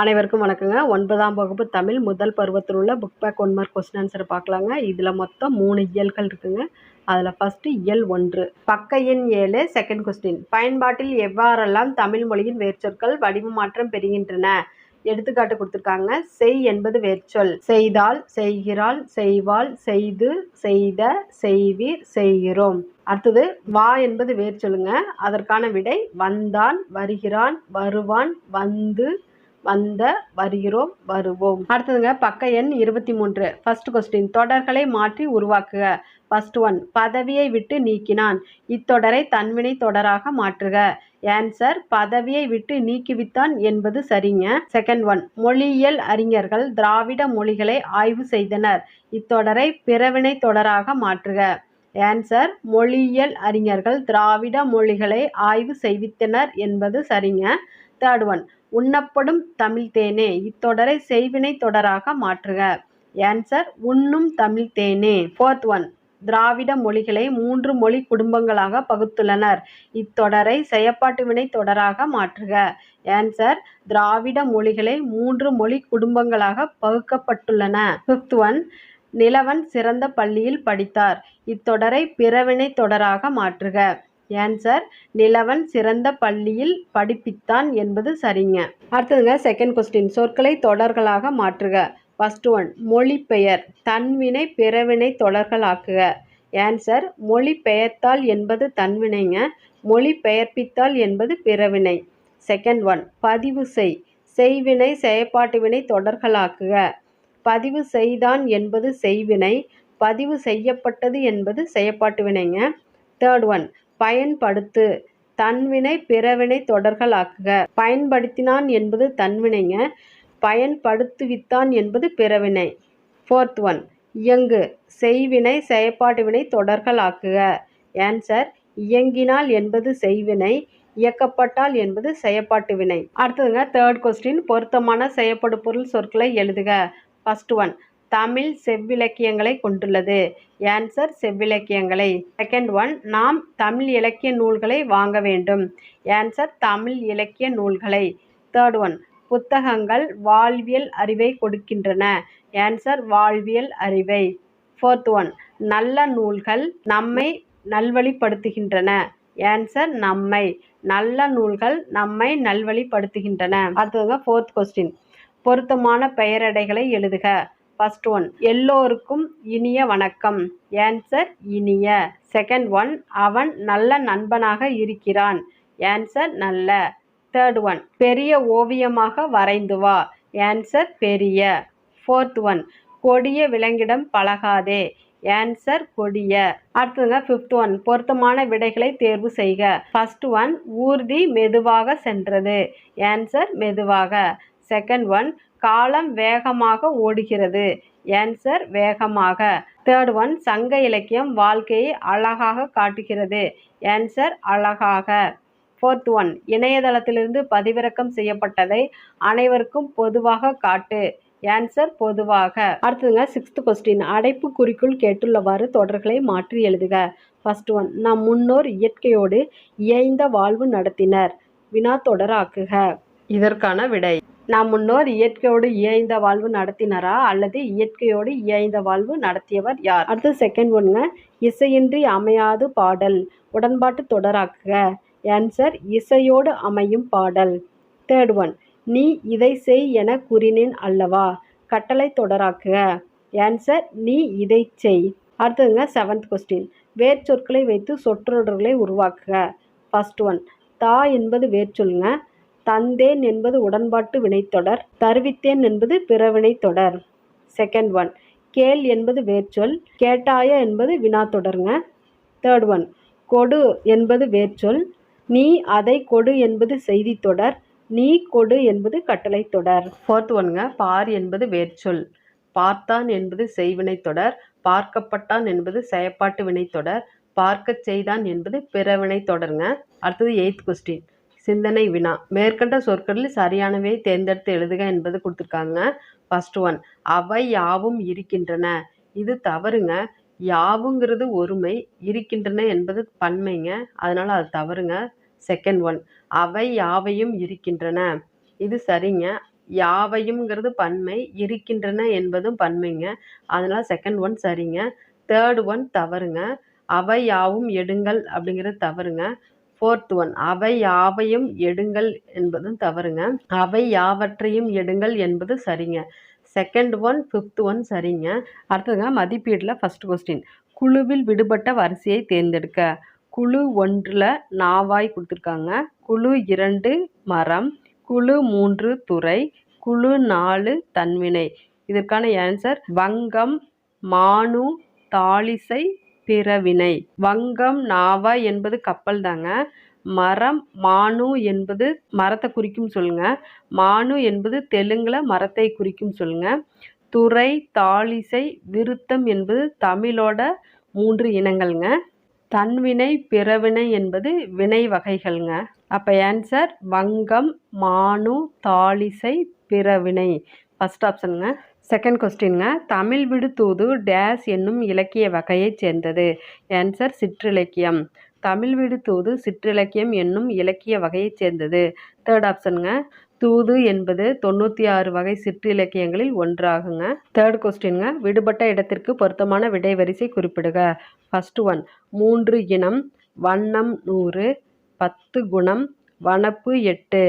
அனைவருக்கும் வணக்கங்க. ஒன்பதாம் வகுப்பு தமிழ் முதல் பருவத்தில் உள்ள book back one mark question answer பார்க்கலாங்க. இதில் மொத்தம் மூணு இயல்கள் இருக்குங்க. அதில் ஃபஸ்ட்டு இயல் ஒன்று. பக்க எண் ஏழு செகண்ட் கொஸ்டின் பயன்பாட்டில் எவ்வாறெல்லாம் தமிழ் மொழியின் வேர்ச்சொற்கள் வடிவ மாற்றம் பெறுகின்றன? எடுத்துக்காட்டு கொடுத்துருக்காங்க. செய் என்பது வேர்ச்சொல். செய்தால் செய்கிறாள் செய்வாள் செய்து செய்த செய்வீர் செய்கிறோம். அடுத்தது வா என்பது வேர்ச்சொல்லுங்க. அதற்கான விடை வந்தான் வருகிறான் வருவான் வந்து வந்த வருகிறோம் வருவோம். அடுத்ததுங்க பக்க எண் இருபத்தி மூன்று. ஃபர்ஸ்ட் கொஸ்டின் தொடர்களை மாற்றி உருவாக்குக. ஃபர்ஸ்ட் ஒன் பதவியை விட்டு நீக்கினான். இத்தொடரை தன்வினை தொடராக மாற்றுக. ஆன்சர் பதவியை விட்டு நீக்கிவித்தான் என்பது சரிங்க. செகண்ட் ஒன் மொழியியல் அறிஞர்கள் திராவிட மொழிகளை ஆய்வு செய்தனர். இத்தொடரை பிறவினை தொடராக மாற்றுக. ஆன்சர் மொழியியல் அறிஞர்கள் திராவிட மொழிகளை ஆய்வு செய்வித்தனர் என்பது சரிங்க. வித்தாடுவன் உண்ணப்படும் தமிழ் தேனே இத்தொடரை செய்வினை தொடராக மாற்றுக. ஆன்சர் உண்ணும் தமிழ் தேனே ஃபோர்த் ஒன் திராவிட மொழிகளை மூன்று மொழி குடும்பங்களாக பகுத்துள்ளனர். இத்தொடரை செயப்பாட்டு வினை தொடராக மாற்றுக. ஆன்சர் திராவிட மொழிகளை மூன்று மொழி குடும்பங்களாக பகுக்கப்பட்டுள்ளன. ஃபிஃப்த் ஒன் நிலவன் சிறந்த பள்ளியில் படித்தார். இத்தொடரை பிறவினை தொடராக மாற்றுக. ஆன்சர் நிலவன் சிறந்த பள்ளியில் படிப்பித்தான் என்பது சரிங்க. அடுத்ததுங்க செகண்ட் கொஸ்டின் சொற்களை தொடர்களாக மாற்றுக. ஃபஸ்ட் ஒன் மொழிபெயர். தன்வினை பிறவினை தொடர்களாக்குக. ஆன்சர் மொழி பெயர்த்தால் என்பது தன்வினைங்க. மொழி பெயர்ப்பித்தால் என்பது பிறவினை. செகண்ட் ஒன் பதிவு செய். செய்வினை செயற்பாட்டு வினை தொடர்களாக்குக. பதிவு செய்தான் என்பது செய்வினை. பதிவு செய்யப்பட்டது என்பது செயற்பாட்டு வினைங்க தேர்ட் ஒன் பயன்படுத்து. தன்வினை பிறவினை தொடர்களாக்குக பயன்படுத்தினான் என்பது தன்வினைங்க பயன்படுத்துவித்தான் என்பது பிறவினை. ஃபோர்த் ஒன் இயங்கு. செய்வினை செயற்பாட்டு வினை தொடர்களாக்குக ஆன்சர் இயங்கினால் என்பது செய்வினை இயக்கப்பட்டால் என்பது செயற்பாட்டு வினை. அடுத்ததுங்க தேர்ட் கொஸ்டின் பொருத்தமான செயற்படு பொருள் சொற்களை எழுதுக. ஃபஸ்ட் ஒன் தமிழ் செவ்விலக்கியங்களை கொண்டுள்ளது. ஆன்சர் செவ்விலக்கியங்களை. செகண்ட் ஒன் நாம் தமிழ் இலக்கிய நூல்களை வாங்க வேண்டும். ஆன்சர் தமிழ் இலக்கிய நூல்களை. தேர்ட் ஒன் புத்தகங்கள் வாழ்வியல் அறிவை கொடுக்கின்றன. ஆன்சர் வாழ்வியல் அறிவை. ஃபோர்த் ஒன் நல்ல நூல்கள் நம்மை நல்வழிப்படுத்துகின்றன. ஆன்சர் நம்மை. நல்ல நூல்கள் நம்மை நல்வழிப்படுத்துகின்றன. அடுத்ததுங்க ஃபோர்த் கொஸ்டின் பொருத்தமான பெயரடைகளை எழுதுக. ஃபர்ஸ்ட் ஒன் எல்லோருக்கும் இனிய வணக்கம். ஆன்சர் இனிய. செகண்ட் ஒன் அவன் நல்ல நண்பனாக இருக்கிறான். ஆன்சர் நல்ல. தேர்ட் ஒன் பெரிய ஓவியமாக வரைந்து வா. ஆன்சர் பெரிய. ஃபோர்த் ஒன் கொடிய விலங்கிடம் பழகாதே. ஆன்சர் கொடிய. அடுத்ததுங்க ஃபிஃப்த் ஒன் பொருத்தமான விடைகளை தேர்வு செய்க. ஃபர்ஸ்ட் ஒன் ஊர்தி மெதுவாக சென்றது. ஆன்சர் மெதுவாக. செகண்ட் ஒன் காலம் வேகமாக ஓடுகிறது. ஏன்சர் வேகமாக. தேர்ட் ஒன் சங்க இலக்கியம் வாழ்க்கையை அழகாக காட்டுகிறது. ஏன்சர் அழகாக. ஃபோர்த் ஒன் இணையதளத்திலிருந்து பதிவிறக்கம் செய்யப்பட்டதை அனைவருக்கும் பொதுவாக காட்டு. ஆன்சர் பொதுவாக. அடுத்ததுங்க சிக்ஸ்த் கொஸ்டின் அடைப்பு குறிக்குள் கேட்டுள்ளவாறு தொடர்களை மாற்றி எழுதுக. ஃபர்ஸ்ட் ஒன் நம் முன்னோர் இயற்கையோடு இயைந்த வாழ்வு நடத்தினர். வினா தொடராக்குக. இதற்கான விடை. நாம் முன்னோர் இயற்கையோடு இயைந்த வாழ்வு நடத்தினரா? அல்லது இயற்கையோடு இயைந்த வாழ்வு நடத்தியவர் யார்? அடுத்து செகண்ட் ஒன்னுங்க இசையின்றி அமையாது பாடல் உடன்பாட்டு தொடராக்குக. ஆன்சர் இசையோடு அமையும் பாடல். தேர்ட் ஒன் நீ இதை செய் என கூறினேன் அல்லவா? கட்டளை தொடராக்குக. ஆன்சர் நீ இதை செய். அடுத்ததுங்க செவன்த் கொஸ்டின் வேர்ச்சொற்களை வைத்து சொற்றொடர்களை உருவாக்குக. ஃபர்ஸ்ட் ஒன் தா என்பது வேர்ச்சொல்லுங்க. தந்தேன் என்பது உடன்பாட்டு வினைத்தொடர் தருவித்தேன் என்பது பிறவினை தொடர் செகண்ட் ஒன் கேள் என்பது வேர்ச்சொல் கேட்டாய என்பது வினா தொடருங்க தேர்ட் ஒன் கொடு என்பது வேர்ச்சொல் நீ அதை கொடு என்பது செய்தி தொடர் நீ கொடு என்பது கட்டளை தொடர் ஃபோர்த் ஒன்ங்க பார் என்பது வேர்ச்சொல் பார்த்தான் என்பது செய்வினை தொடர் பார்க்கப்பட்டான் என்பது செயற்பாட்டு வினைத்தொடர் பார்க்கச் செய்தான் என்பது பிறவினை தொடருங்க அடுத்தது எயித் கொஸ்டின் சிந்தனை வினா. மேற்கண்ட சொற்களில் சரியானவை தேர்ந்தெடுத்து எழுதுக என்பது கொடுத்துருக்காங்க. ஃபர்ஸ்ட் ஒன் அவை யாவும் இருக்கின்றன. இது தவறுங்க. யாவுங்கிறது ஒருமை இருக்கின்றன என்பது பன்மைங்க. அதனால் அது தவறுங்க. செகண்ட் ஒன் அவை யாவையும் இருக்கின்றன. இது சரிங்க. யாவையும்ங்கிறது பன்மை இருக்கின்றன என்பதும் பன்மைங்க. அதனால் செகண்ட் ஒன் சரிங்க. தேர்ட் ஒன் தவறுங்க. அவை யாவும் எடுங்கள் அப்படிங்கிறது தவறுங்க. ஃபோர்த் ஒன் அவை யாவையும் எடுங்கள் என்பதும் தவறுங்க. அவை யாவற்றையும் எடுங்கள் என்பது சரிங்க. செகண்ட் ஒன் ஃபிஃப்த் ஒன் சரிங்க. அடுத்ததுங்க மதிப்பீட்டில் ஃபஸ்ட் கொஸ்டின் குழுவில் விடுபட்ட வரிசையை தேர்ந்தெடுக்க. குழு ஒன்றில் நாவாய் கொடுத்துருக்காங்க. குழு இரண்டு மரம். குழு மூன்று துறை. குழு நாலு தன்வினை. இதற்கான ஆன்சர் வங்கம் மானு தாளிசை பிறவினை. வங்கம் நாவா என்பது கப்பல் தாங்க மரம் மானு என்பது மரத்தை குறிக்கும் சொல்லுங்க. மானு என்பது தெலுங்கில் மரத்தை குறிக்கும் சொல்லுங்க. துறை தாளிசை விருத்தம் என்பது தமிழோட மூன்று இனங்கள்ங்க. தன்வினை பிறவினை என்பது வினை வகைகள்ங்க. அப்போ ஆன்சர் வங்கம் மானு தாளிசை பிறவினை. ஃபஸ்ட் ஆப்ஷனுங்க செகண்ட் கொஸ்டின்ங்க தமிழ் விடு தூது டேஸ் என்னும் இலக்கிய வகையைச் சேர்ந்தது. ஆன்சர் சிற்றிலக்கியம். தமிழ் விடு தூது சிற்றிலக்கியம் என்னும் இலக்கிய வகையைச் சேர்ந்தது. தேர்ட் ஆப்ஷனுங்க தூது என்பது தொண்ணூற்றி ஆறு வகை சிற்றிலக்கியங்களில் ஒன்றாகுங்க. தேர்ட் கொஸ்டின்ங்க விடுபட்ட இடத்திற்கு பொருத்தமான விடைவரிசை குறிப்பிடுக. ஃபஸ்ட் ஒன் மூன்று இனம் வண்ணம் நூறு பத்து குணம் வனப்பு எட்டு.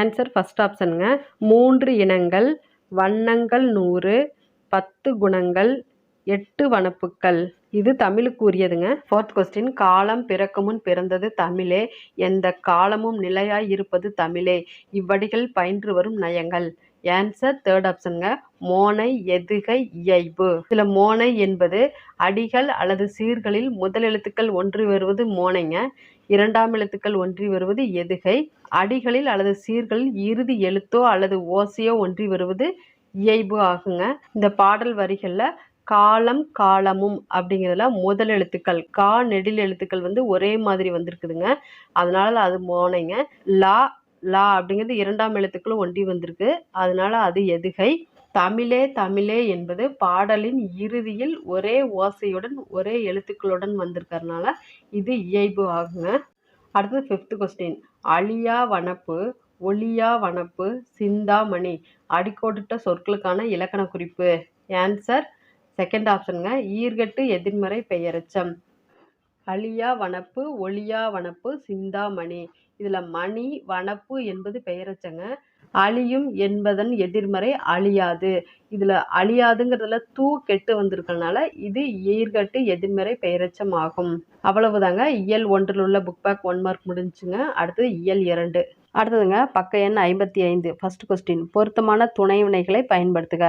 ஆன்சர் ஃபஸ்ட் ஆப்ஷனுங்க மூன்று இனங்கள் வண்ணங்கள் நூறு பத்து குணங்கள் எட்டு வனப்புக்கள். இது தமிழுக்கு உரியதுங்க. ஃபோர்த் கொஸ்டின் காலம் பிறக்குமுன் பிறந்தது தமிழே. எந்த காலமும் நிலையாய் இருப்பது தமிழே. இவ்வடிகள் பயின்று வரும் நயங்கள். ஆன்சர் தேர்ட் ஆப்ஷனுங்க மோனை எதுகை இயைபு. இதில் மோனை என்பது அடிகள் அல்லது சீர்களில் முதல் எழுத்துக்கள் ஒன்று வருவது மோனைங்க. இரண்டாம் எழுத்துக்கள் ஒன்றி வருவது எதுகை? அடிகளில் அல்லது சீர்களில் இறுதி எழுத்தோ அல்லது ஓசையோ ஒன்றி வருவது இயைபு ஆகுங்க. இந்த பாடல் வரிகளில் காலம் காலமும் அப்படிங்கிறதுல முதல் எழுத்துக்கள் கா நெடில் எழுத்துக்கள் வந்து ஒரே மாதிரி வந்திருக்குதுங்க. அதனால அது மோனைங்க. லா லா அப்படிங்கிறது இரண்டாம் எழுத்துக்களும் ஒன்றி வந்திருக்கு. அதனால அது எதுகை? தமிழே தமிழே என்பது பாடலின் இறுதியில் ஒரே ஓசையுடன் ஒரே எழுத்துக்களுடன் வந்திருக்கறனால இது இயைபு ஆகுங்க. அடுத்தது ஃபிஃப்த்து கொஸ்டின் அழியா வனப்பு ஒளியா வனப்பு சிந்தாமணி அடிக்கோடிட்ட சொற்களுக்கான இலக்கண குறிப்பு. ஆன்சர் செகண்ட் ஆப்ஷனுங்க ஈர்கட்டு எதிர்மறை பெயரச்சம். அழியா வனப்பு ஒளியா வனப்பு சிந்தாமணி இதில் மணி வனப்பு என்பது பெயரச்சங்க. அழியும் என்பதன் எதிர்மறை அழியாது. இதில் அழியாதுங்கிறதுல தூ கெட்டு வந்திருக்கறனால இது ஈர்கட்டு எதிர்மறை பெயரச்சம் ஆகும் அவ்வளவுதாங்க. இயல் ஒன்றில் உள்ள புக் பேக் ஒன் மார்க் முடிஞ்சுங்க. அடுத்தது இயல் இரண்டு. அடுத்ததுங்க பக்க எண் ஐம்பத்தி ஐந்து. ஃபர்ஸ்ட் கொஸ்டின் பொருத்தமான துணை வினைகளை பயன்படுத்துக.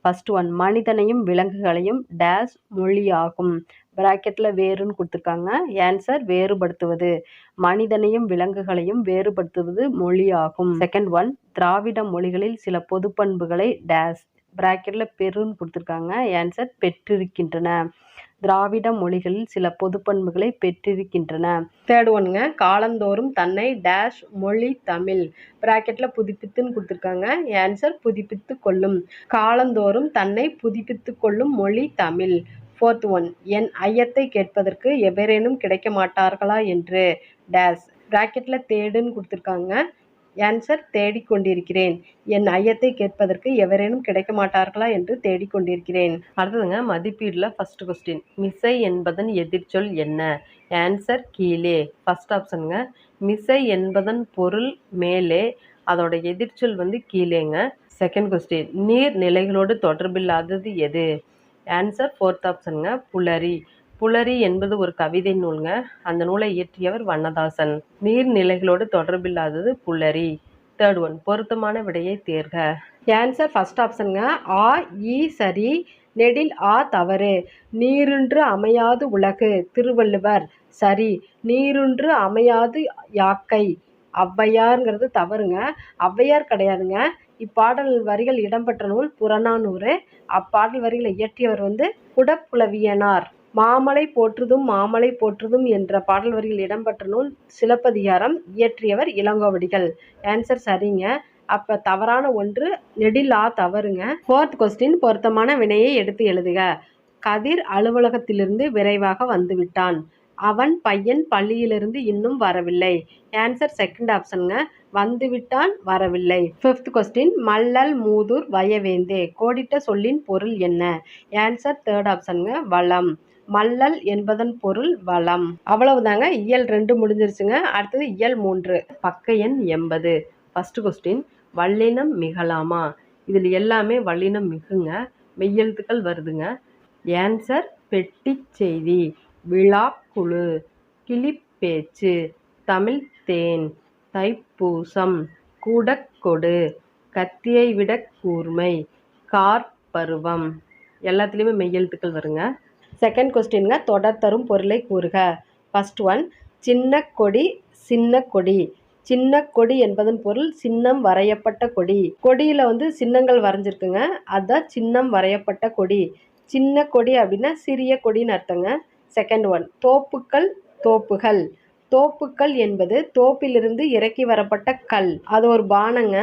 ஃபர்ஸ்ட் ஒன் மனிதனையும் விலங்குகளையும் டேஸ் மொழியாகும். பிராக்கெட்டில் வேறுன்னு கொடுத்துருக்காங்க. ஆன்சர் வேறுபடுத்துவது. மனிதனையும் விலங்குகளையும் வேறுபடுத்துவது மொழியாகும். செகண்ட் ஒன் திராவிட மொழிகளில் சில பொதுப்பண்புகளை டேஸ் பிராக்கெட்டில் பெருன்னு கொடுத்துருக்காங்க. ஆன்சர் பெற்றிருக்கின்றன. திராவிட மொழிகளில் சில பொதுப்பண்புகளை பெற்றிருக்கின்றன. தேர்ட் ஒன்னுங்க காலந்தோறும் தன்னை டேஷ் மொழி தமிழ் பிராக்கெட்டில் புதுப்பித்துன்னு கொடுத்துருக்காங்க. ஆன்சர் புதுப்பித்து கொள்ளும். காலந்தோறும் தன்னை புதுப்பித்து கொள்ளும் மொழி தமிழ். ஃபோர்த் ஒன் என் ஐயத்தை கேட்பதற்கு எவரேனும் கிடைக்க மாட்டார்களா என்று? டேஷ் பிராக்கெட்டில் தேடுன்னு கொடுத்துருக்காங்க. ஆன்சர் தேடிக்கொண்டிருக்கிறேன். என் ஐயத்தை கேட்பதற்கு எவரேனும் கிடைக்க மாட்டார்களா என்று தேடிக்கொண்டிருக்கிறேன். அடுத்ததுங்க மதிப்பீடில் ஃபர்ஸ்ட் கொஸ்டின் மிசை என்பதன் எதிர்ச்சொல் என்ன? ஆன்சர் கீழே. ஃபஸ்ட் ஆப்ஷனுங்க மிசை என்பதன் பொருள் மேலே. அதோட எதிர்ச்சொல் வந்து கீழேங்க. செகண்ட் கொஸ்டின் நீர் நிலைகளோடு தொடர்பில்லாதது எது? Answer fourth ஆப்ஷனுங்க புலரி. புலரி என்பது ஒரு கவிதை நூலுங்க. அந்த நூலை இயற்றியவர் வண்ணதாசன். நீர்நிலைகளோடு தொடர்பில்லாதது புலரி. தேர்ட் ஒன் பொருத்தமான விடையை தேர்க. ஆன்சர் ஃபர்ஸ்ட் ஆப்ஷனுங்க ஆ இ சரி நெடில் ஆ தவறு. நீருன்று அமையாது உலகு திருவள்ளுவர். சரி நீருன்று அமையாது யாக்கை. ஔவையாருங்கிறது தவறுங்க. ஔவையார் கிடையாதுங்க. இப்பாடல் வரிகள் இடம்பெற்ற நூல் புறநானூறு. அப்பாடல் வரிகளை இயற்றியவர் வந்து குடப்புலவியனார். மாமலை போற்றுதும் மாமலை போற்றுதும் என்ற பாடல் வரிகள் இடம்பெற்ற நூல் சிலப்பதிகாரம். இயற்றியவர் இளங்கோவடிகள். ஆன்சர் சரிங்க. அப்போ தவறான ஒன்று நெடிலா தவறுங்க. ஃபோர்த் கொஸ்டின் பொருத்தமான வினையை எடுத்து எழுதுக. கதிர் அலுவலகத்திலிருந்து விரைவாக வந்துவிட்டான். அவன் பையன் பள்ளியிலிருந்து இன்னும் வரவில்லை. ஆன்சர் செகண்ட் ஆப்ஷனுங்க வந்துவிட்டான் வரவில்லை. ஃபிஃப்த் கொஸ்டின் மல்லல் மூதூர் வயவேந்தே. கோடிட்ட சொல்லின் பொருள் என்ன? ஆன்சர் தேர்ட் ஆப்ஷனுங்க வளம். மல்லல் என்பதன் பொருள் வளம். அவ்வளவுதாங்க. இயல் ரெண்டு முடிஞ்சிருச்சுங்க. அடுத்தது இயல் மூன்று. பக்க எண் எண்பது. ஃபஸ்ட்டு கொஸ்டின் வல்லினம் மிகலாமா? இதில் எல்லாமே வல்லினம் மிகுங்க. மெய்யெழுத்துக்கள் வருதுங்க. ஏன்சர் பெட்டி செய்தி. விழாக்குழு. கிளிப்பேச்சு தமிழ் தேன். தைப்பூசம். கூடக்கொடு கத்தியை விட கூர்மை. கார்பருவம் எல்லாத்துலேயுமே மெய்யெழுத்துக்கள் வருங்க. செகண்ட் கொஸ்டின்ங்க தொடர் தரும் பொருளை கூறுக. ஃபர்ஸ்ட் ஒன் சின்ன கொடி சின்ன கொடி. சின்ன கொடி என்பதன் பொருள் சின்னம் வரையப்பட்ட கொடி. கொடியில் வந்து சின்னங்கள் வரைஞ்சிருக்குங்க. அதுதான் சின்னம் வரையப்பட்ட கொடி. சின்ன கொடி அப்படின்னா சிறிய கொடின்னு அர்த்தங்க. Second one தோப்புக்கள் தோப்புகள். தோப்புக்கள் என்பது தோப்பிலிருந்து இறக்கி வரப்பட்ட கல். அது ஒரு பானங்க.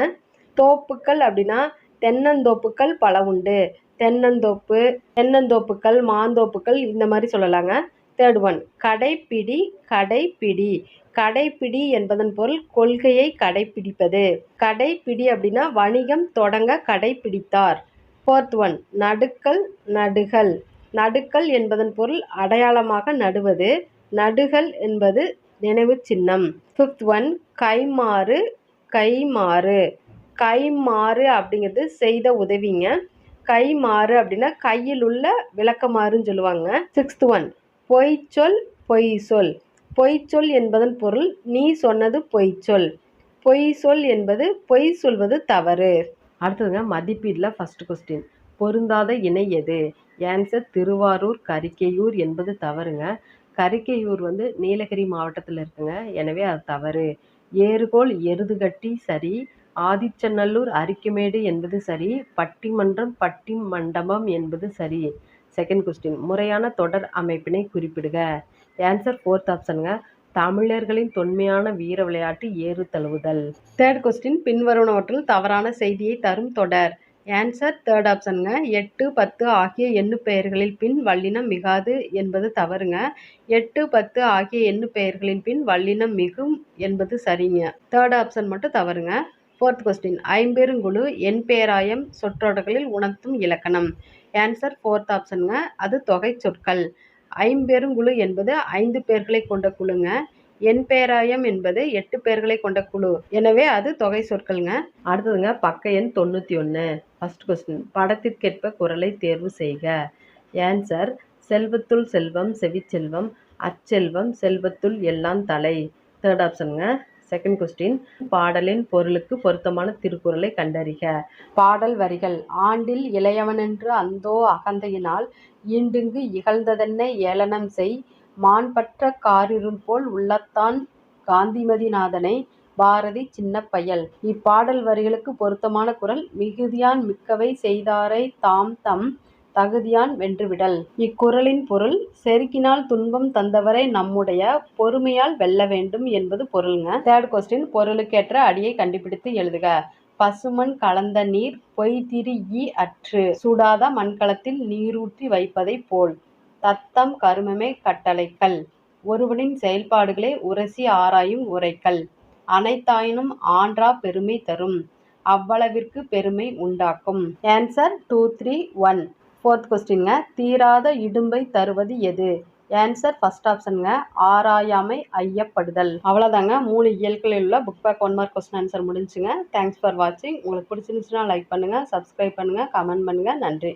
தோப்புக்கள் அப்படின்னா தென்னந்தோப்புக்கள் பல உண்டு. தென்னந்தோப்பு தென்னந்தோப்புக்கள் மாந்தோப்புக்கள் இந்த மாதிரி சொல்லலாங்க. Third one கடைப்பிடி கடைப்பிடி. கடைப்பிடி என்பதன் பொருள் கொள்கையை கடைப்பிடிப்பது. கடைப்பிடி அப்படின்னா வணிகம் தொடங்க கடைப்பிடித்தார். ஃபோர்த் ஒன் நடுக்கல் நடுகள் நடுக்கல் என்பதன் பொருள் அடையாளமாக நடுவது. நடுகள் என்பது நினைவு சின்னம். ஃபிஃப்த் ஒன் கைமாறு கைமாறு கைமாறு அப்படிங்கிறது செய்த உதவிங்க. கை மாறு அப்படின்னா கையில் உள்ள விளக்கமாறுன்னு சொல்லுவாங்க. சிக்ஸ்த் ஒன் பொய் சொல் பொய் சொல். பொய் சொல் என்பதன் பொருள் நீ சொன்னது பொய் சொல். பொய் சொல் என்பது பொய் சொல்வது தவறு. அடுத்ததுங்க மதிப்பீடில் ஃபஸ்ட் கொஸ்டின் பொருந்தாத இணை எது? ஆன்சர் திருவாரூர் கரிக்கையூர் என்பது தவறுங்க. கரிக்கையூர் வந்து நீலகிரி மாவட்டத்தில் இருக்குங்க. எனவே அது தவறு. ஏறுகோல் எருதுகட்டி சரி. ஆதிச்சநல்லூர் அரிக்குமேடு என்பது சரி பட்டிமன்றம் பட்டி மண்டபம் என்பது சரி. செகண்ட் கொஸ்டின் முறையான தொடர் அமைப்பினை குறிப்பிடுக. ஆன்சர் ஃபோர்த் ஆப்ஷனுங்க தமிழர்களின் தொன்மையான வீர விளையாட்டு ஏறு தழுவுதல். தேர்ட் கொஸ்டின் பின்வருவனவற்றில் தவறான செய்தியை தரும் தொடர். ஆன்சர் தேர்ட் ஆப்ஷனுங்க எட்டு பத்து ஆகிய எண்ணு பெயர்களில் பின் வல்லினம் மிகாது என்பது தவறுங்க. எட்டு பத்து ஆகிய எண்ணு பெயர்களின் பின் வல்லினம் மிகும் என்பது சரிங்க. தேர்ட் ஆப்ஷன் மட்டும் தவறுங்க. ஃபோர்த் கொஸ்டின் ஐம்பெருங்குழு என் பேராயம் சொற்றொடர்களில் உணர்த்தும் இலக்கணம். ஆன்சர் ஃபோர்த் ஆப்ஷனுங்க அது தொகை சொற்கள். ஐம்பெருங்குழு என்பது ஐந்து பேர்களை கொண்ட குழுங்க. என் பேராயம் என்பது எட்டு பேர்களை கொண்ட குழு. எனவே அது தொகை சொற்கள்ங்க. அடுத்ததுங்க பக்க எண் தொண்ணூற்றி ஒன்று ஃபர்ஸ்ட் கொஸ்டின் படத்திற்கேற்ப குரலை தேர்வு செய்க. ஆன்சர் செல்வத்துள் செல்வம் செவிச்செல்வம் அச்செல்வம் செல்வத்துள் எல்லாம் தலை. தேர்ட் ஆப்ஷனுங்க செகண்ட் கொஸ்டின் பாடலின் பொருளுக்கு பொருத்தமான திருக்குறளை கண்டறிக. பாடல் வரிகள். ஆண்டில் இளையவனென்று அந்தோ அகந்தையினால் ஈண்டுங்கு இகழ்ந்ததென்ன ஏளனம் செய். மாண்பற்ற காரிருள் போல் உள்ளத்தான் காந்திமதிநாதனை பாரதி சின்னப்பயல். இப்பாடல் வரிகளுக்கு பொருத்தமான குரல் மிகுதியான் மிக்கவை செய்தாரை தாம் தம் தகுதியான் வென்றுவிடல். இக்குறளின் பொருள் செருக்கினால் துன்பம் தந்தவரை நம்முடைய பொறுமையால் வெல்ல வேண்டும் என்பது பொருளுங்க. தேர்ட் கொஸ்டின் பொருளுக்கேற்ற அடியை கண்டுபிடித்து எழுதுக. பசுமண் கலந்த நீர் பொய்திரி ஈ அற்று. சூடாத மண்கலத்தில் நீரூற்றி வைப்பதைப் போல். தத்தம் கருமமே கட்டளைக்கல். ஒருவனின் செயல்பாடுகளை உரசி ஆராயும் உரைக்கல். அனைத்தாயினும் ஆன்றா பெருமை தரும். அவ்வளவிற்கு பெருமை உண்டாக்கும். Answer two three one fourth கொஸ்டின்ங்க தீராத இடும்பை தருவது எது? ஆன்சர் ஃபஸ்ட் ஆப்ஷனுங்க ஆராயாமை ஐயப்படுதல். அவ்வளோதாங்க மூணு இயல்களில் உள்ள book back one mark question answer முடிஞ்சுங்க. Thanks for வாட்சிங் உங்களுக்கு பிடிச்சிருந்துச்சுன்னா லைக் பண்ணுங்கள் சப்ஸ்கிரைப் பண்ணுங்கள் கமெண்ட் பண்ணுங்கள் நன்றி.